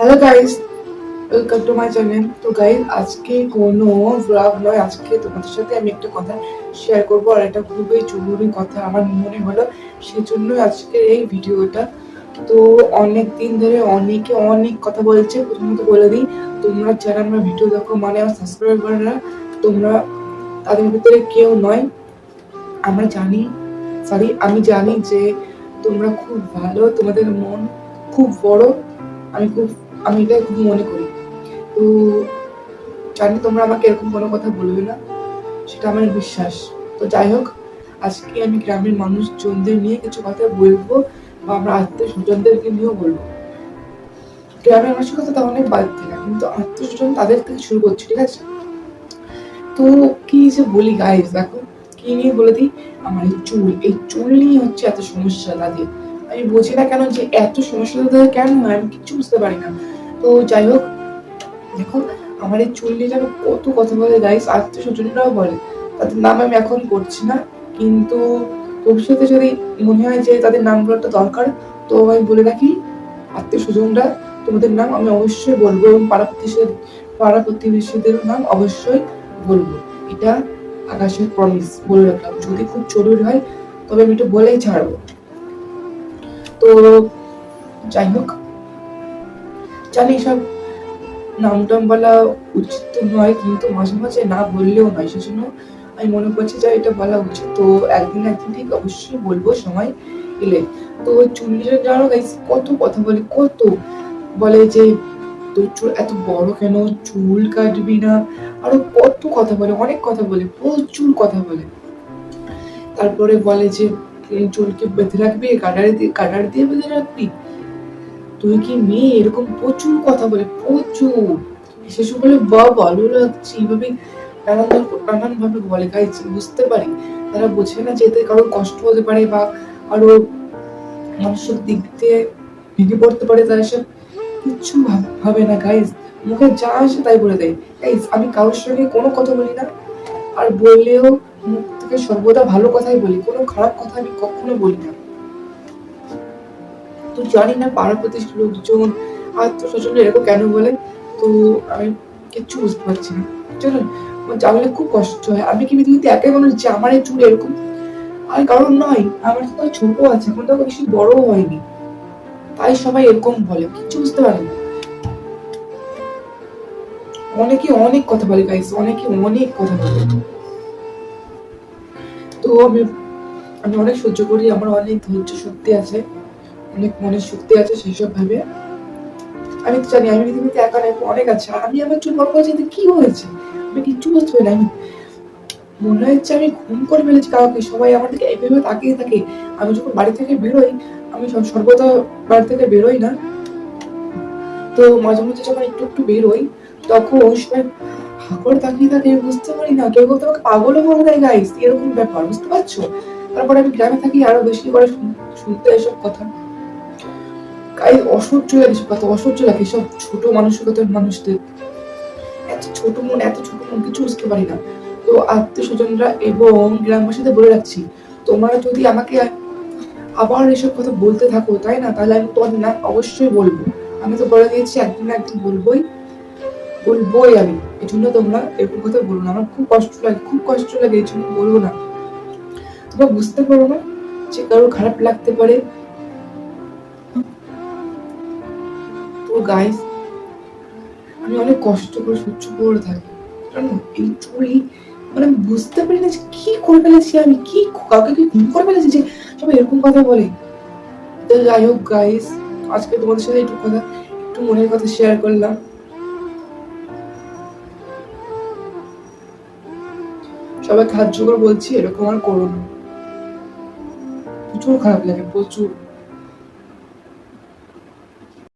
Hello guys welcome to my channel তো guys আজকে কোনো ব্লগ নয়। আজকে তোমাদের সাথে আমি একটা কথা শেয়ার করব আর এটা খুবই জরুরি কথা আমার মনে হলো। সেজন্য আজকের এই ভিডিওটা। তো অনেক দিন ধরে অনেকে অনেক কথা বলছে, প্রথমত বলে দিই, তোমরা যারা আমার ভিডিও দেখো মানে আমার সাবস্ক্রাইবাররা তোমরা তাদের ভিতরে কেউ নয়। আমরা জানি সরি আমি জানি যে তোমরা খুব ভালো, তোমাদের মন খুব বড়, আমি খুব আমি এটা খুব মনে করি। তো জানি তোমরা আমাকে এরকম কোনো কথা বলবে না, সেটা আমার বিশ্বাস। তো যাই হোক, আজকে আমি গ্রামের মানুষজনদের নিয়ে কিছু কথা বলব বা আমরা আত্মীয় স্বজনদেরকে নিয়েও বলব। গ্রামের মানুষের কথা তো অনেক বাদ থেকে কিন্তু আত্মীয় স্বজন তাদের থেকে শুরু করছি, ঠিক আছে? তো কি যে বলি গাইজ দেখো, কি নিয়ে বলে দিই? আমার এই চুল এই চুল নিয়ে হচ্ছে এত সমস্যা তাদের আমি বুঝি না কেন যে এত সমস্যা তাদের কেন হয় আমি কিছু বুঝতে পারি না। তো যাই হোক, দেখো, আমার এই চুল নিয়ে যেন কত কথা বলে গাইস আত্মীয় স্বজনরাও বলে, তাদের নাম আমি এখন করছি না, কিন্তু ভবিষ্যতে যদি মনে হয় যে তাদের নাম বলাটা দরকার, তো আমি বলে রাখি আত্মীয় স্বজনরা তোমাদের নাম আমি অবশ্যই বলব এবং পাড়া প্রতিবেশী, পাড়া প্রতিবেশীদের নাম অবশ্যই বলব। এটা আকাশের প্রমিস বলে রাখলাম। যদি খুব জরুরি হয়, তবে আমি এটা বলেই ছাড়বো। তো যাই হোক, জানি সব নাম টাম বলা উচিত নয়, কিন্তু মাঝে মাঝে না বললেও নয়, সেজন্য আমি মনে করছি যে এটা বলা উচিত। তো একদিন একদিন ঠিক অবশ্যই বলব, সময় এলে। তো চুলের জানো গাইস কত কথা বলে, কত বলে যে, তোর চুল এত বড় কেন? চুল কাটবি না। আরও কত কথা বলে, অনেক কথা বলে, প্রচুর কথা বলে। তারপরে বলে যে চুলকে বেঁধে রাখবি কাটার দিয়ে কাটার দিয়ে বেঁধে রাখবি? তুই কি মেয়ে? এরকম প্রচুর কথা বলে, প্রচুর। শেষ বলে বা ভালো লাগছে। এইভাবে নানান নানান ভাবে বলে। গাইজ বুঝতে পারি। তারা বোঝে না যে এতে কারোর কষ্ট হতে পারে বা আরও মানসিক দিক দিয়ে ভেঙে পড়তে পারে। তারা সব কিচ্ছু ভাবে না গাইজ মুখে যা আসে তাই বলে দেয়। গাইজ আমি কারোর সঙ্গে কোনো কথা বলি না। আর বললেও মুখ থেকে সর্বদা ভালো কথাই বলি, কোনো খারাপ কথা আমি কখনো বলি না। তো জানি না পাড়া প্রতিষ্ঠিত লোকজন স্বজন এরকম কেন বলে, তো আমি কিচ্ছু বুঝতে পারছি না। চলুন জানলে খুব কষ্ট হয়। আমি কি পৃথিবীতে একাই মানুষ যে আমার এই চুল এরকম? আর কারণ নয়, আমার তো ছোট আছে, এখন তো বেশি বড় হয়নি। তাই সবাই এরকম বলে, কিচ্ছু বুঝতে পারে না। অনেকে অনেক কথা বলে গাইস অনেকে অনেক কথা বলে। তো আমি আমি অনেক সহ্য করি, আমার অনেক ধৈর্য শক্তি আছে, অনেক মনের শক্তি আছে সেই সব ভাবে আমি তো জানি, আমি পৃথিবীতে একা নাই, অনেক আছে। আমি আমার চুল বড় করেছি কি হয়েছে? আমি কিচ্ছু বুঝতে পারি আমি মনে হচ্ছে আমি ঘুম করে ফেলেছি কাউকে, সবাই আমার দিকে এইভাবে তাকিয়ে থাকে। আমি যখন বাড়ি থেকে বেরোই, আমি সব- সর্বদা বাড়ি থেকে বেরোই না। তো মাঝে মাঝে যখন একটু একটু বেরোই, তখন সবাই হাঁকড় তাকিয়ে আমি বুঝতে পারি না। কেউ কেউ তোমাকে পাগলও বলে দেয় গাইস এরকম ব্যাপার, বুঝতে পারছ? তারপরে আমি গ্রামে থাকি, আরও বেশি করে শুনতে এসব কথা। গাই, অসহ্য লাগে এসব কথা, অসহ্য লাগে সব ছোট মানসিকতার মানুষদের। এত ছোট মন, এত ছোট মন, কিছু বুঝতে পারি না। তো আত্মীয় স্বজনরা এবং গ্রামবাসীদের বলে রাখছি, তোমরা যদি আমাকে আবার এসব কথা বলতে থাকো, তাই না? তাহলে আমি তোমাদের নাম অবশ্যই বলব। আমি তো বলে দিয়েছি, একদিন না একদিন বলবোই। বলবোই আমি। এই জন্য তোমরা এরকম কথা বলো না। আমার খুব কষ্ট লাগে, খুব কষ্ট লাগে এই জন্য বলব না। তোমরা বুঝতে পারো না যে কারও খারাপ লাগতে পারে। তো গাইস আমি অনেক কষ্ট করে, সহ্য করে থাকি। এই মানে আমি বুঝতে পারি না যে কি করে ফেলেছি আমি, কি কাউকে কি করে ফেলেছি যে সবাই এরকম কথা বলে। যাই হোক গাইস আজকে তোমাদের সাথে একটু কথা, একটু মনের কথা শেয়ার করলাম। সবাইকে হাত জোগাড় বলছি এরকম আর করো না। প্রচুর খারাপ লাগে প্রচুর।